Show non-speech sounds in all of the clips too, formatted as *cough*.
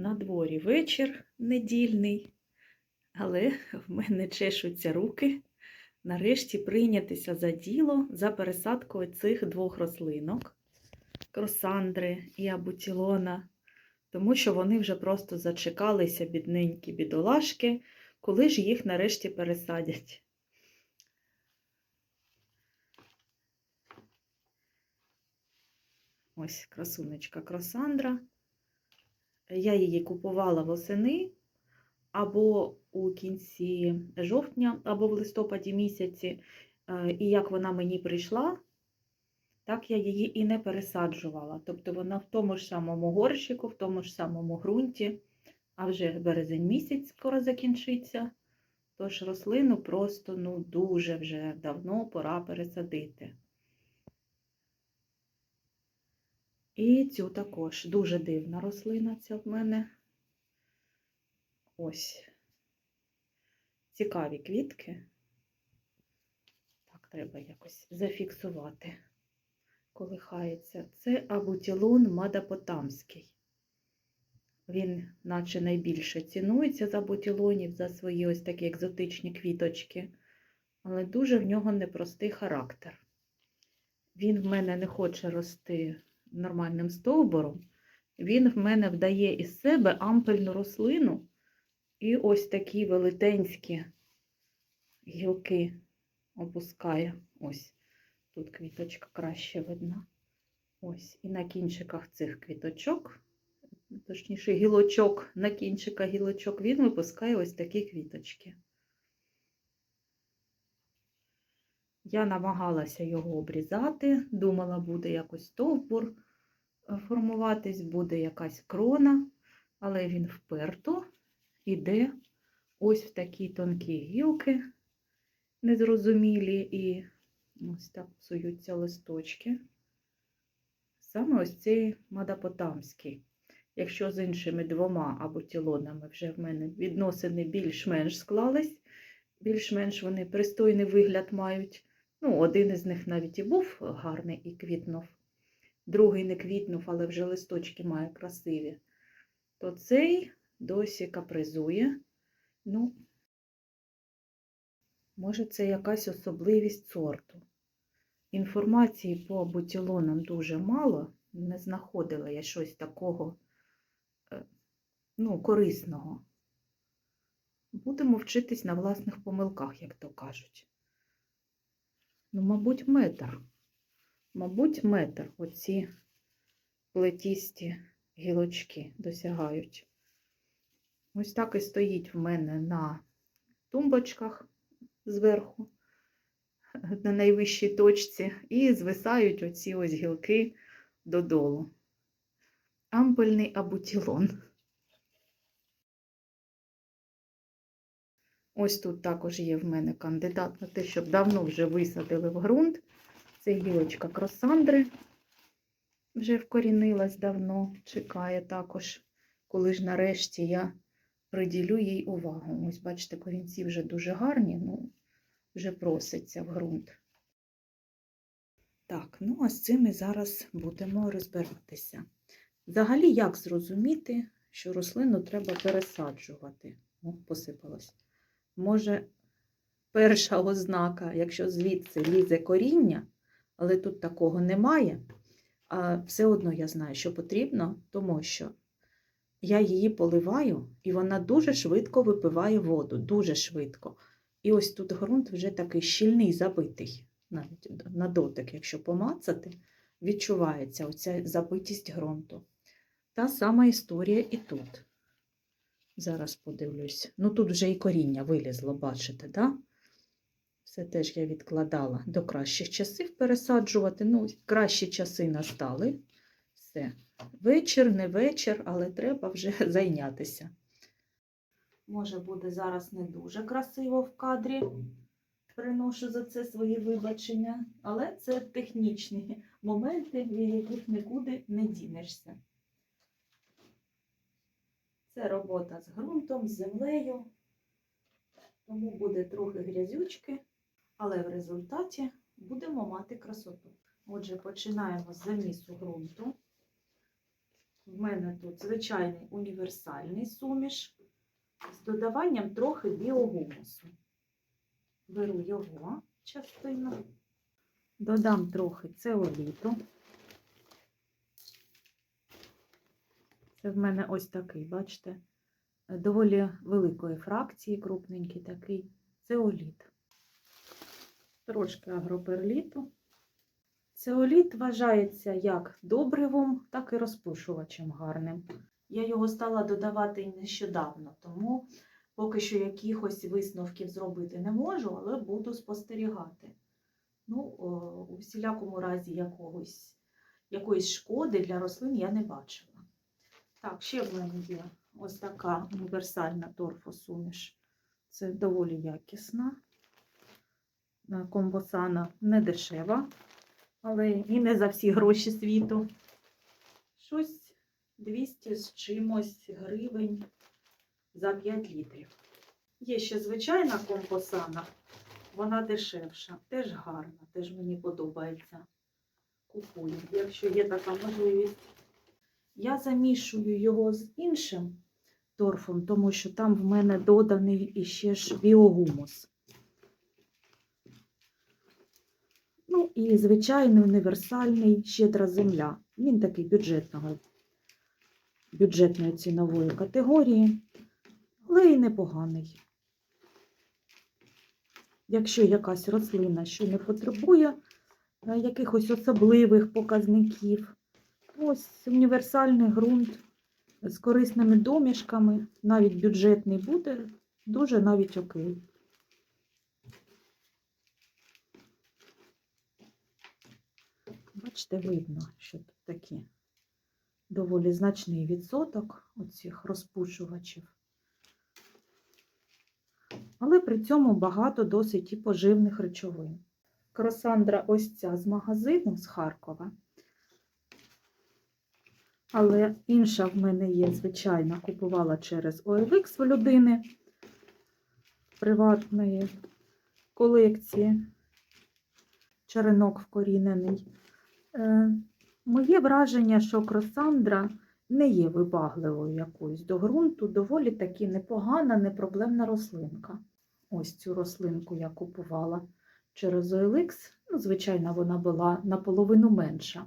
На дворі вечір недільний, але в мене чешуться руки. Нарешті прийнятися за діло за пересадкою цих двох рослинок кросандри і абутілона, тому що вони вже просто зачекалися, бідненькі бідолашки, коли ж їх нарешті пересадять. Ось красунечка кросандра. Я її купувала восени або у кінці жовтня, або в листопаді місяці. Е, І як вона мені прийшла, так я її і не пересаджувала. Тобто вона в тому ж самому горщику, в тому ж самому ґрунті, а вже березень місяць скоро закінчиться. Тож рослину просто ну, дуже вже давно пора пересадити. І цю також дуже дивна рослина ця в мене. Ось цікаві квітки. Так, треба якось зафіксувати, колихається. Це абутілон мадапотамський. Він, наче найбільше цінується з абутілонів за свої ось такі екзотичні квіточки, але дуже в нього непростий характер. Він в мене не хоче рости нормальним стовбуром, він в мене вдає із себе ампельну рослину і ось такі велетенські гілки опускає. Ось тут квіточка краще видна. Ось, і на кінчиках цих квіточок, точніше, гілочок, на кінчиках гілочок він випускає ось такі квіточки. Я намагалася його обрізати, думала, буде якось стовбур е, формуватись, буде якась крона, але він вперто іде ось в такі тонкі гілки, незрозумілі, і ось так псуються листочки. Саме ось цей мадапотамський. Якщо з іншими двома або тілонами вже в мене відносини більш-менш склались, більш-менш вони пристойний вигляд мають. Ну, один із них навіть і був гарний і квітнув, другий не квітнув, але вже листочки має красиві, то цей досі капризує. Ну, може, це якась особливість сорту. Інформації по бутілонам дуже мало, не знаходила я щось такого е, ну, корисного. Будемо вчитись на власних помилках, як то кажуть. Ну, мабуть, метр. Мабуть, метр оці плетісті гілочки досягають. Ось так і стоїть в мене на тумбочках зверху, *laughs* на найвищій точці, і звисають оці ось гілки додолу. Ампельний абутілон. Ось тут також є в мене кандидат на те, щоб давно вже висадили в ґрунт. Це гілочка кросандри. Вже вкорінилась давно, чекає також, коли ж нарешті я приділю їй увагу. Ось, бачите, корінці вже дуже гарні, ну, вже проситься в ґрунт. Так, ну а з цим ми зараз будемо розбиратися. Взагалі, як зрозуміти, що рослину треба пересаджувати? О, посипалось. Може, перша ознака, якщо звідси лізе коріння, але тут такого немає, а все одно я знаю, що потрібно, тому що я її поливаю, і вона дуже швидко випиває воду, дуже швидко. І ось тут ґрунт вже такий щільний, забитий, навіть на дотик, якщо помацати, відчувається оця забитість ґрунту. Та сама історія і тут. Зараз подивлюсь. Ну, тут вже і коріння вилізло, бачите, да? Все теж я відкладала до кращих часів пересаджувати. Ну, кращі часи настали. Все. Вечір, не вечір, але треба вже *laughs* зайнятися. Може, буде зараз не дуже красиво в кадрі. Приношу за це свої вибачення, але це технічні моменти, від яких нікуди не дінешся. Це робота з ґрунтом, з землею, тому буде трохи грязючки, але в результаті будемо мати красоту. Отже, починаємо з замісу ґрунту. В мене тут звичайний універсальний суміш з додаванням трохи біогумусу. Беру його частину, додам трохи цеоліту. Це в мене ось такий, бачите, доволі великої фракції, крупненький такий цеоліт. Трошки агроперліту. Цеоліт вважається як добривом, так і розпушувачем гарним. Я його стала додавати нещодавно, тому поки що якихось висновків зробити не можу, але буду спостерігати. Ну, у всілякому разі якогось, якоїсь шкоди для рослин я не бачила. Так, ще в мене є ось така універсальна торфосуміш. Це доволі якісна. Комбосана не дешева, але і не за всі гроші світу. Щось 200 з чимось гривень за 5 літрів. Є ще звичайна компосана, вона дешевша, теж гарна, теж мені подобається. Купую, якщо є така можливість. Я замішую його з іншим торфом, тому що там в мене доданий іще ж біогумус. Ну і звичайний універсальний щедра земля. Він такий бюджетного, бюджетної цінової категорії, але й непоганий. Якщо якась рослина, що не потребує е, якихось особливих показників, ось універсальний ґрунт з корисними домішками, навіть бюджетний буде, дуже навіть окей. Бачите, видно, що тут такі доволі значний відсоток оцих розпушувачів. Але при цьому багато досить і поживних речовин. Кросандра ось ця з магазину з Харкова. Але інша в мене є, звичайно, купувала через OLX в людини приватної колекції. Черенок вкорінений. Е, Моє враження, що кросандра не є вибагливою якоюсь до ґрунту, доволі таки непогана, непроблемна рослинка. Ось цю рослинку я купувала через OLX. Ну, звичайно, вона була наполовину менша.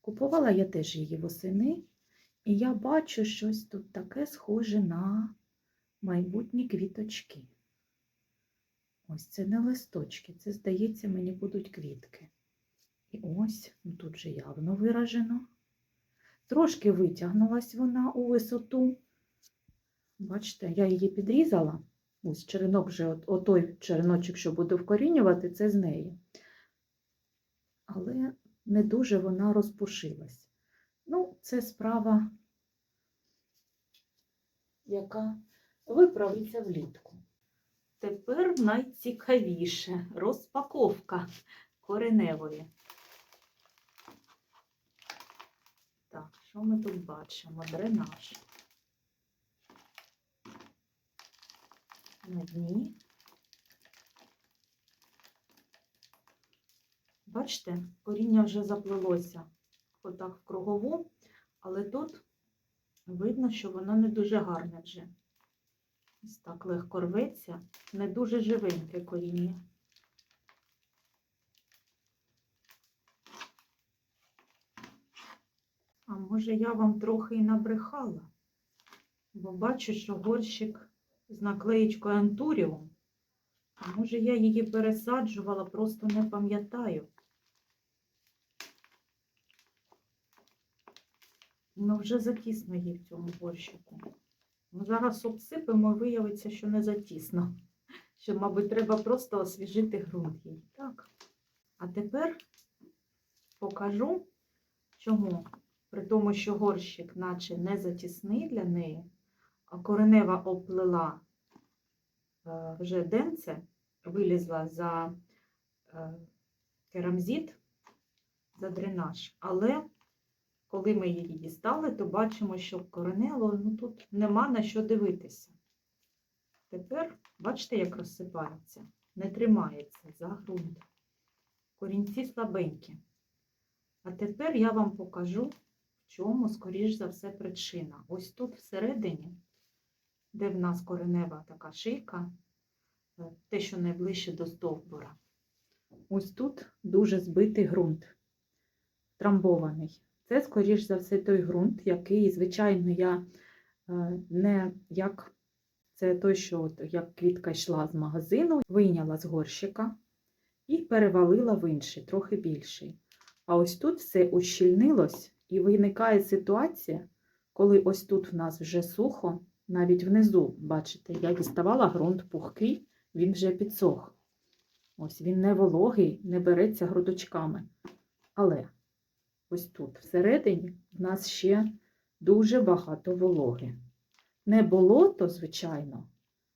Купувала я теж її восени, і я бачу щось тут таке схоже на майбутні квіточки. Ось це не листочки, це, здається, мені будуть квітки. І ось, ну тут же явно виражено. Трошки витягнулась вона у висоту. Бачите, я її підрізала. Ось черенок вже, от, отой череночок, що буду вкорінювати, це з неї. Але не дуже вона розпушилась. Ну, це справа, яка виправиться влітку. Тепер найцікавіше розпаковка кореневої. Так, що ми тут бачимо? Дренаж. На дні. Бачите, коріння вже заплелося отак в кругову, але тут видно, що воно не дуже гарне вже. Ось так легко рветься, не дуже живеньке коріння. А може я вам трохи і набрехала, бо бачу, що горщик з наклеєчкою Антуріум. А може я її пересаджувала, просто не пам'ятаю. Ну, вже затісно їй в цьому горщику. Ну, зараз обсипемо, виявиться, що не затісно. Що, мабуть, треба просто освіжити ґрунт їй. Так. А тепер покажу, чому, при тому, що горщик наче не затісний для неї, а коренева оплела е, вже денце, вилізла за е, керамзит, за дренаж, але коли ми її дістали, то бачимо, що коренело ну, тут нема на що дивитися. Тепер, бачите, як розсипається, не тримається за ґрунт. Корінці слабенькі. А тепер я вам покажу, в чому, скоріш за все, причина? Ось тут всередині, де в нас коренева така шийка, е, те, що найближче до стовбура. Ось тут дуже збитий ґрунт, трамбований. Це, скоріш за все, той ґрунт, який, звичайно, я е, не як це той, що от, як квітка йшла з магазину, вийняла з горщика і перевалила в інший, трохи більший. А ось тут все ущільнилось, і виникає ситуація, коли ось тут в нас вже сухо, навіть внизу, бачите, я діставала ґрунт пухкий, він вже підсох. Ось він не вологий, не береться грудочками. Але ось тут всередині в нас ще дуже багато вологи. Не болото, звичайно,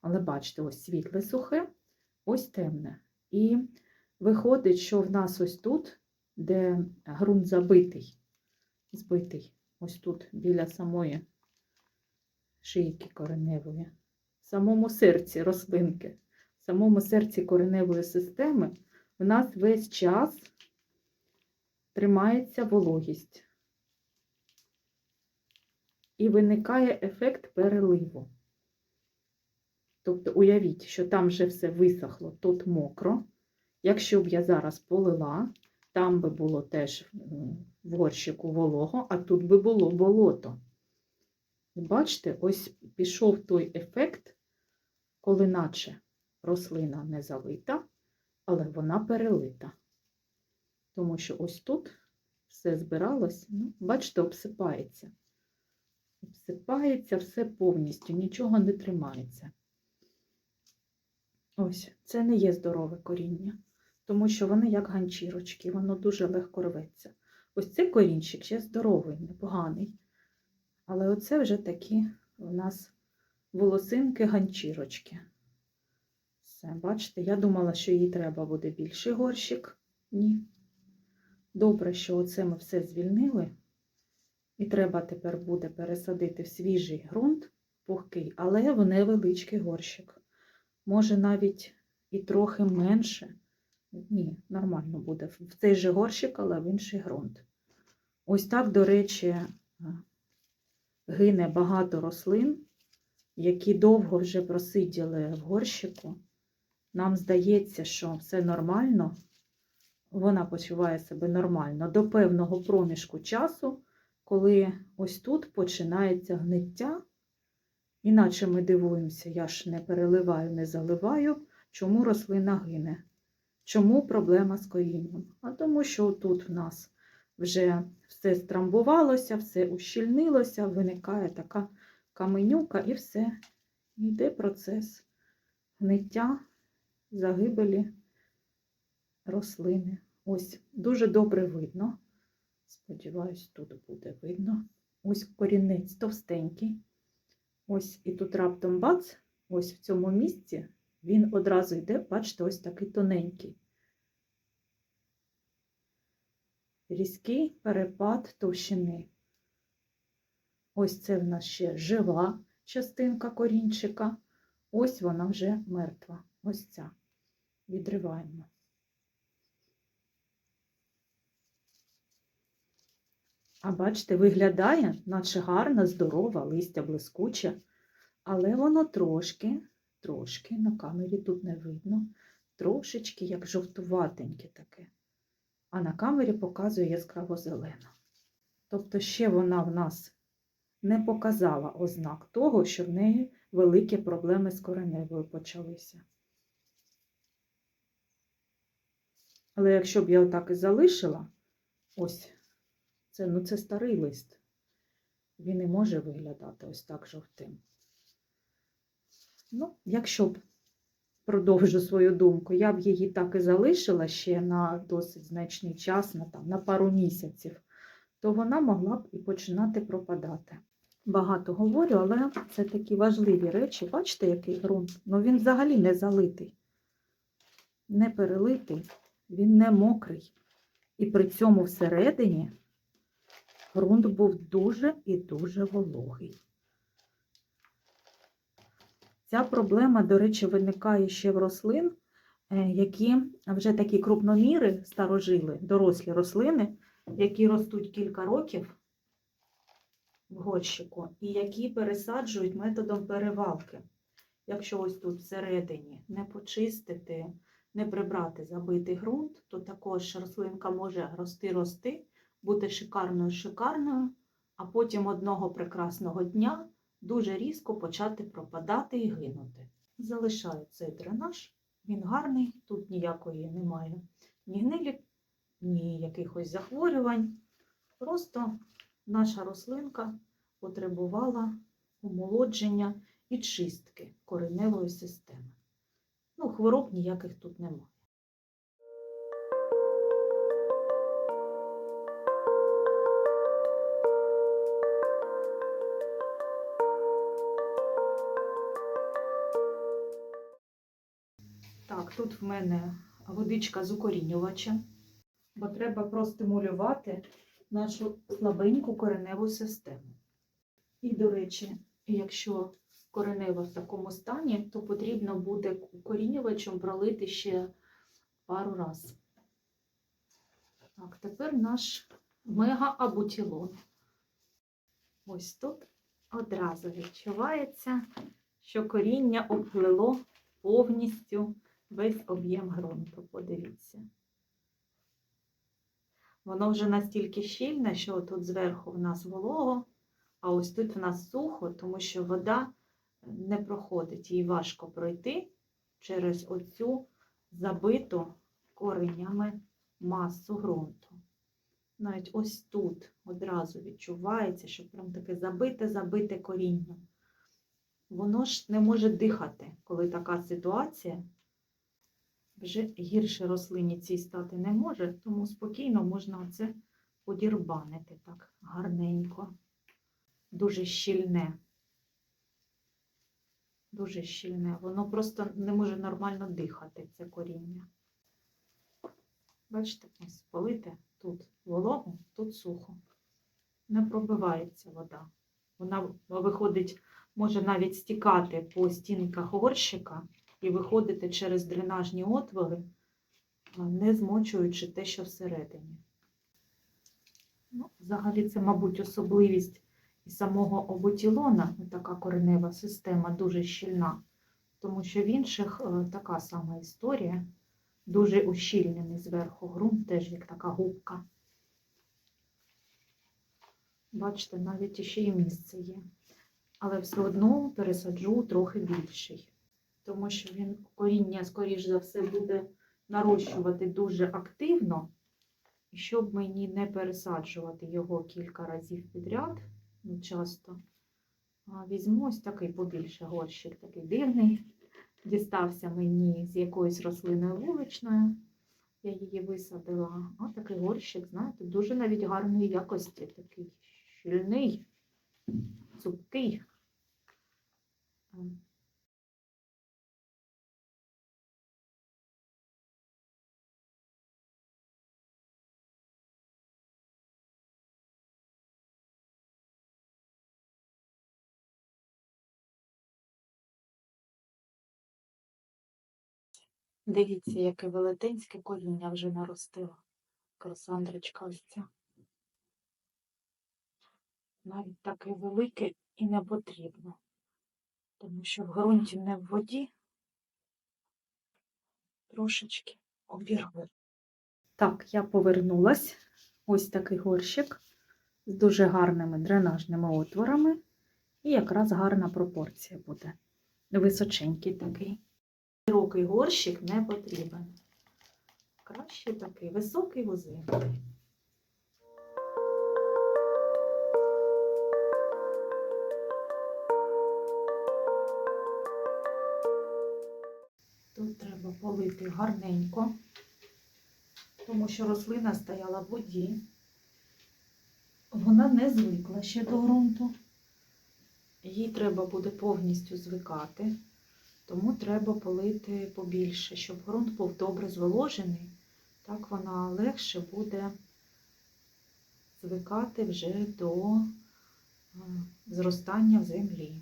але бачите, ось світле сухе, ось темне. І виходить, що в нас ось тут, де ґрунт забитий, збитий, ось тут, біля самої шийки кореневої, в самому серці рослинки, в самому серці кореневої системи, в нас весь час тримається вологість. І виникає ефект переливу. Тобто уявіть, що там вже все висохло, тут мокро. Якщо б я зараз полила, там би було теж в горщику волого, а тут би було болото. Бачите, ось пішов той ефект, коли наче рослина не залита, але вона перелита. Тому що ось тут все збиралось, ну, бачите, обсипається. Обсипається все повністю, нічого не тримається. Ось, це не є здорове коріння, тому що вони як ганчірочки, воно дуже легко рветься. Ось цей корінчик ще здоровий, непоганий. Але оце вже такі у нас волосинки ганчірочки. Все, бачите, я думала, що їй треба буде більший горщик. Ні. Добре, що оце ми все звільнили. І треба тепер буде пересадити в свіжий ґрунт, пухкий, але в невеличкий горщик. Може навіть і трохи менше. Ні, нормально буде. В цей же горщик, але в інший ґрунт. Ось так, до речі, гине багато рослин, які довго вже просиділи в горщику. Нам здається, що все нормально, вона почуває себе нормально до певного проміжку часу, коли ось тут починається гниття. Іначе ми дивуємося, я ж не переливаю, не заливаю, чому рослина гине. Чому проблема з корінням? А тому, що тут в нас вже все страмбувалося, все ущільнилося, виникає така каменюка і все. Йде процес гниття, загибелі рослини. Ось дуже добре видно. Сподіваюсь, тут буде видно. Ось корінець товстенький. Ось і тут раптом бац, ось в цьому місці він одразу йде, бачите, ось такий тоненький. Різкий перепад товщини. Ось це в нас ще жива частинка корінчика. Ось вона вже мертва. Ось ця. Відриваємо. А бачите, виглядає, наче гарна, здорова, листя блискуче, але воно трошки, трошки, на камері тут не видно, трошечки як жовтуватеньке таке. А на камері показує яскраво зелено. Тобто ще вона в нас не показала ознак того, що в неї великі проблеми з кореневою почалися. Але якщо б я отак і залишила, ось це, ну, це старий лист. Він не може виглядати ось так жовтим. Ну, якщо б продовжу свою думку, я б її так і залишила ще на досить значний час, на, там, на пару місяців, то вона могла б і починати пропадати. Багато говорю, але це такі важливі речі. Бачите, який ґрунт? Ну він взагалі не залитий, не перелитий, він не мокрий. І при цьому всередині ґрунт був дуже і дуже вологий. Ця проблема, до речі, виникає ще в рослин, е, які вже такі крупноміри старожили, дорослі рослини, які ростуть кілька років, в горщику, і які пересаджують методом перевалки. Якщо ось тут всередині не почистити, не прибрати забитий ґрунт, то також рослинка може рости-рости, бути шикарною-шикарною, а потім одного прекрасного дня дуже різко почати пропадати і гинути. Залишаю цей дренаж, він гарний, тут ніякої немає ні гнилі, ні якихось захворювань. Просто наша рослинка потребувала омолодження і чистки кореневої системи. Ну, хвороб ніяких тут немає. Тут в мене водичка з укорінювачем, бо треба простимулювати нашу слабеньку кореневу систему. І, до речі, якщо коренева в такому стані, то потрібно буде укорінювачем пролити ще пару разів. Так, тепер наш мега-абутілон. Ось тут одразу відчувається, що коріння оплило повністю весь об'єм ґрунту. Подивіться. Воно вже настільки щільне, що тут зверху в нас волого, а ось тут в нас сухо, тому що вода не проходить, їй важко пройти через оцю забиту коренями масу ґрунту. Навіть ось тут одразу відчувається, що прям таке забите-забите коріння. Воно ж не може дихати, коли така ситуація. Вже гірше рослині цій стати не може, тому спокійно можна це подірбанити так гарненько. Дуже щільне. Дуже щільне. Воно просто не може нормально дихати, це коріння. Бачите, ось полите тут вологу, тут сухо. Не пробивається вода. Вона виходить, може навіть стікати по стінках горщика і виходити через дренажні отвори, не змочуючи те, що всередині. Ну, взагалі, це, мабуть, особливість і самого обутілона, така коренева система дуже щільна, тому що в інших е, така сама історія, дуже ущільнений зверху ґрунт, теж як така губка. Бачите, навіть іще і місце є. Але все одно пересаджу трохи більший, тому що він коріння, скоріш за все, буде нарощувати дуже активно. І щоб мені не пересаджувати його кілька разів підряд, ну, часто, візьму ось такий побільше горщик, такий дивний. Дістався мені з якоюсь рослиною вуличною. Я її висадила. А такий горщик, знаєте, дуже навіть гарної якості, такий щільний, цупкий. Дивіться, яке велетенське коріння вже наростило. Красандрочка ось ця. Навіть таке велике і не потрібно, тому що в ґрунті не в воді трошечки обірву. Так, я повернулась. Ось такий горщик з дуже гарними дренажними отворами. І якраз гарна пропорція буде. Височенький такий. Широкий горщик не потрібен. Краще такий високий вузенький. Тут треба полити гарненько, тому що рослина стояла в воді. Вона не звикла ще до ґрунту. Їй треба буде повністю звикати, тому треба полити побільше, щоб ґрунт був добре зволожений. Так вона легше буде звикати вже до е, зростання в землі.